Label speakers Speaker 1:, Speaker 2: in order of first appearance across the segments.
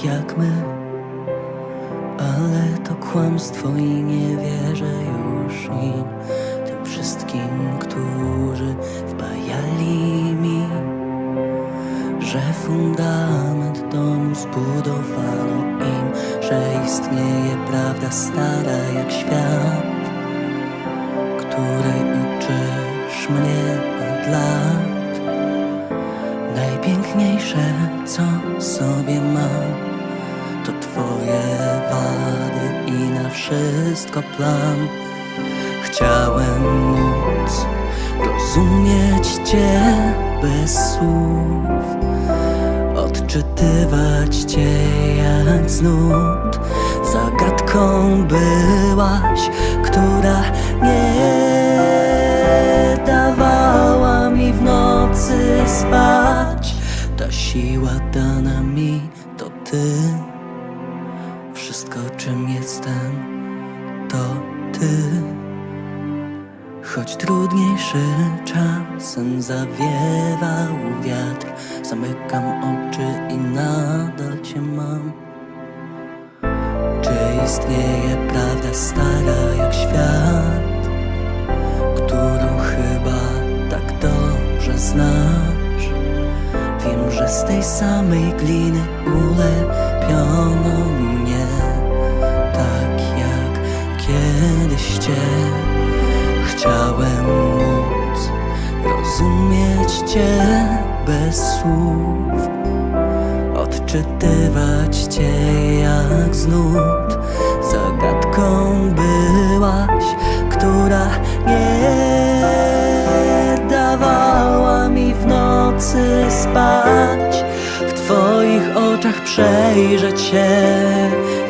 Speaker 1: Tak jak my. Ale to kłamstwo i nie wierzę już im, tym wszystkim, którzy wpajali mi, że fundament domu zbudowano im, że istnieje prawda stara jak świat, której uczysz mnie od lat. Najpiękniejsze, co sobie i na wszystko plan. Chciałem móc rozumieć Cię bez słów, odczytywać Cię jak z nut. Zagadką byłaś, która nie dawała mi w nocy spać. Ta siła dana mi to Ty. Ty. Choć trudniejszy czasem zawiewał wiatr, zamykam oczy i nadal Cię mam. Czy istnieje prawda stara jak świat, którą chyba tak dobrze znasz? Wiem, że z tej samej gliny ulepiono mnie, Cię bez słów, odczytywać Cię jak z nut. Zagadką byłaś, która nie dawała mi w nocy spać. W Twoich oczach przejrzę Cię,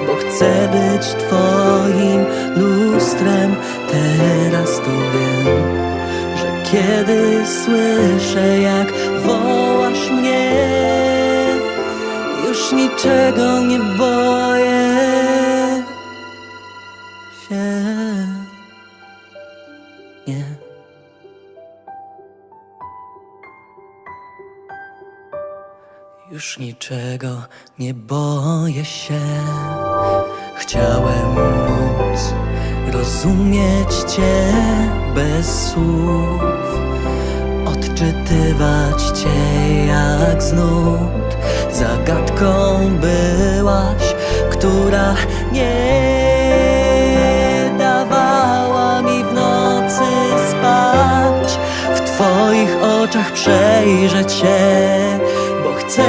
Speaker 1: bo chcę być Twoim lustrem. Teraz to wiem, kiedy słyszę, jak wołasz mnie, już niczego nie boję się. Nie. Już niczego nie boję się. Chciałem móc rozumieć Cię bez słów, odczytywać Cię jak z nut. Zagadką byłaś, która nie dawała mi w nocy spać. W Twoich oczach przejrzę Cię, bo chcę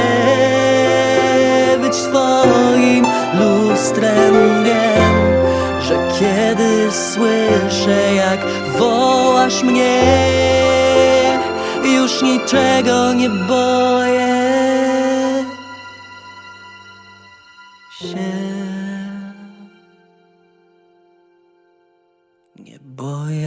Speaker 1: być Twoim lustrem. Wiem, że kiedy słyszę, jak wołasz mnie, już niczego nie boję się. Nie boję.